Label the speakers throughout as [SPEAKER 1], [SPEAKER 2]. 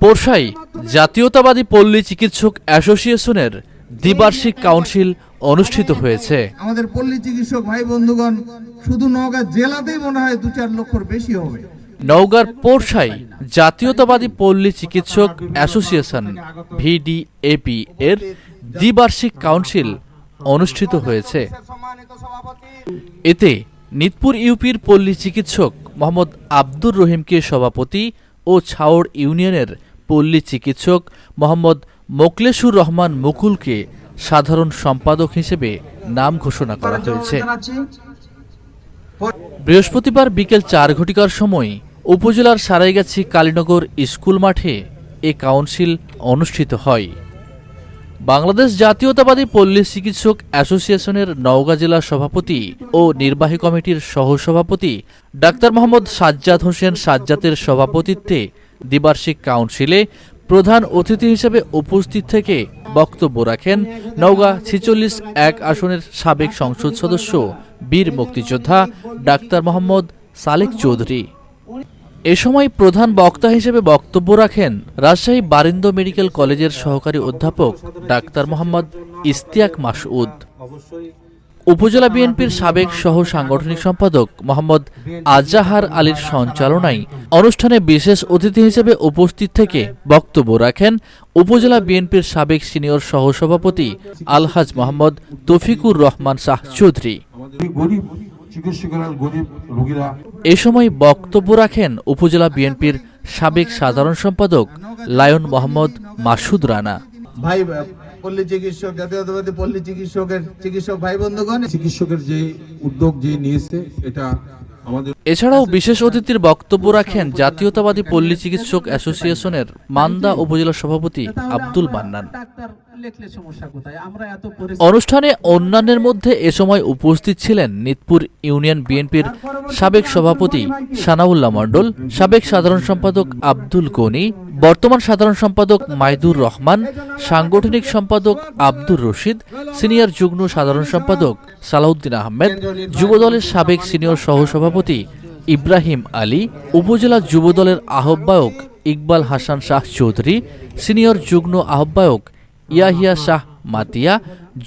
[SPEAKER 1] পোরশাই জাতীয়তাবাদী পল্লী চিকিৎসক অ্যাসোসিয়েশনের দ্বিবার্ষিক কাউন্সিল অনুষ্ঠিত হয়েছে।
[SPEAKER 2] আমাদের পল্লী চিকিৎসক ভাই বন্ধুগণ শুধু নওগাঁ জেলাতেই মনে হয় দু চার লক্ষর বেশি হবে।
[SPEAKER 1] নওগাঁর পোরশাই জাতীয়তাবাদী পল্লী চিকিৎসক অ্যাসোসিয়েশন ভিডিএপি এর দ্বিবার্ষিক কাউন্সিল অনুষ্ঠিত হয়েছে। এতে নিতপুর ইউপির পল্লী চিকিৎসক মোহাম্মদ আব্দুর রহিমকে সভাপতি ও ছাওড় ইউনিয়নের পল্লী চিকিৎসক মোহাম্মদ মোকলেশুর রহমান মুকুলকে সাধারণ সম্পাদক হিসেবে নাম ঘোষণা করা হয়েছে। বৃহস্পতিবার বিকেল চার ঘটিকার সময় উপজেলার সারাইগাছি কালীনগর স্কুল মাঠে এ কাউন্সিল অনুষ্ঠিত হয়। বাংলাদেশ জাতীয়তাবাদী পল্লী চিকিৎসক অ্যাসোসিয়েশনের নওগাঁ জেলা সভাপতি ও নির্বাহী কমিটির সহসভাপতি ডাক্তার মোহাম্মদ সাজ্জাদ হোসেন সাজ্জাতের সভাপতিত্বে দ্বিবার্ষিক কাউন্সিলে প্রধান অতিথি হিসেবে উপস্থিত থেকে বক্তব্য রাখেন নওগাঁ ছিচল্লিশ এক আসনের সাবেক সংসদ সদস্য, বীর মুক্তিযোদ্ধা ডাক্তার মোহাম্মদ সালেক চৌধুরী। এ সময় প্রধান বক্তা হিসেবে বক্তব্য রাখেন রাজশাহী বারিন্দ মেডিকেল কলেজের সহকারী অধ্যাপক ডাক্তার মোহাম্মদ ইস্তিয়াক মাসউদ। উপজেলা বিএনপির সাবেক সহ সাংগঠনিক সম্পাদক মোহাম্মদ আজাহার আলীর সঞ্চালনায় অনুষ্ঠানে বিশেষ অতিথি হিসেবে উপস্থিত থেকে বক্তব্য রাখেন উপজেলা বিএনপির সাবেক সিনিয়র সহসভাপতি আলহাজ মোহাম্মদ তফিকুর রহমান শাহ চৌধুরী। এ সময় বক্তব্য রাখেন উপজেলা বিএনপির সাবেক সাধারণ সম্পাদক লায়ন মোহাম্মদ মাসুদ রানা।
[SPEAKER 2] ভাই পল্লী চিকিৎসক জাতীয়তাবাদী পল্লী চিকিৎসকের চিকিৎসক ভাই বন্ধুগণ
[SPEAKER 3] চিকিৎসকের যে উদ্যোগ যে নিয়েছে এটা
[SPEAKER 1] এছাড়াও বিশেষ অতিথির বক্তব্য রাখেন জাতীয়তাবাদী পল্লী চিকিৎসক অ্যাসোসিয়েশনের মান্দা উপজেলা সভাপতি আব্দুল মান্নান।
[SPEAKER 4] ডাক্তার লেখলে সমস্যা কোথায় আমরা এত
[SPEAKER 1] অনুষ্ঠানে অন্যান্যের মধ্যে এ সময় উপস্থিত ছিলেন নিতপুর ইউনিয়ন বিএনপির সাবেক সভাপতি সানাউল্লাহ মণ্ডল সাবেক সাধারণ সম্পাদক আব্দুল গনি বর্তমান সাধারণ সম্পাদক মাইদুর রহমান, সাংগঠনিক সম্পাদক আব্দুর রশিদ, সিনিয়র যুগ্ম সাধারণ সম্পাদক সালাউদ্দিন আহমেদ, যুবদলের সাবেক সিনিয়র সহসভাপতি ইব্রাহিম আলী, উপজেলা যুবদলের আহ্বায়ক ইকবাল হাসান শাহ চৌধুরী, সিনিয়র যুগ্ম আহ্বায়ক ইয়াহিয়া শাহ মাতিয়া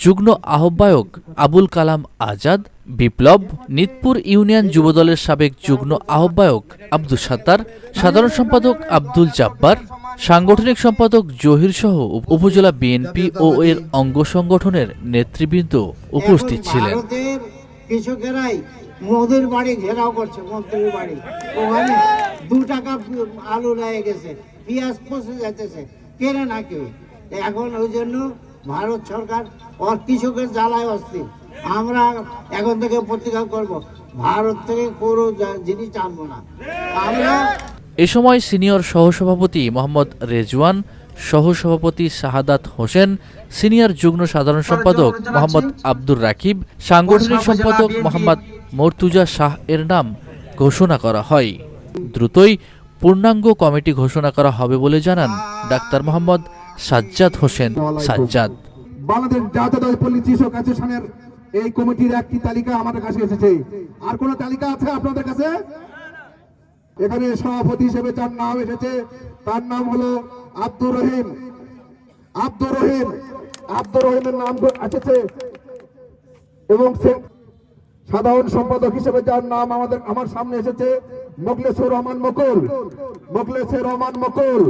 [SPEAKER 1] যুগ্ম আহ্বায়ক আবুল কালাম আজাদ, বিপ্লব, নিতপুর ইউনিয়ন যুবদলের সাবেক যুগ্ম আহ্বায়ক আব্দুল সাত্তার, সাধারণ সম্পাদক আব্দুল জাব্বার, সাংগঠনিক সম্পাদক জহির সহ উপজেলা বিএনপি ও এর অঙ্গ সংগঠনের নেতৃবৃন্দ উপস্থিত ছিলেন।
[SPEAKER 5] মোদির বাড়ি ঘেরাও করছে, মন্ত্রীর বাড়ি। ওখানে দু টাকা আলু লেগে গেছে, পেঁয়াজ পচে যাইতেছে। না কেউ? এখন ওই জন্য ভারত সরকার ওর কৃষকের জ্বালায় অস্থির। আমরা এখন থেকে প্রতিকার করব ভারত থেকে কোনো জিনিস আনব না। আমরা
[SPEAKER 1] এ সময় সিনিয়র সহসভাপতি মোহাম্মদ রেজওয়ান সহসভাপতি শাহাদাত হোসেন সিনিয়র যুগ্ম সাধারণ সম্পাদক মোহাম্মদ আব্দুর রাকিব সাংগঠনিক সম্পাদক মোহাম্মদ মর্তুজা শাহ এর নাম ঘোষণা করা হয়। দ্রুতই পূর্ণাঙ্গ কমিটি ঘোষণা করা হবে বলে জানান ডাক্তার মোহাম্মদ সাজ্জাদ হোসেন সাজ্জাদ।
[SPEAKER 6] বাংলাদেশ জাতীয়তাবাদী পল্লী চিকিৎসক অ্যাসোসিয়েশনের এই কমিটির একটি তালিকা আমাদের কাছে এসেছে। আর কোন তালিকা আছে আপনাদের কাছে? এখানে সভাপতি হিসেবে যার নাম এসেছে, তার নাম হলো আব্দুর রহিম। আব্দুর রহিম, আব্দুর রহিমের নাম এসেছে। এবং সাধারণ সম্পাদক হিসেবে যার নাম আমাদের, আমার সামনে এসেছে মোকলেশ্বর রহমান মকুল। মোকলেশ্বর রহমান মকুল।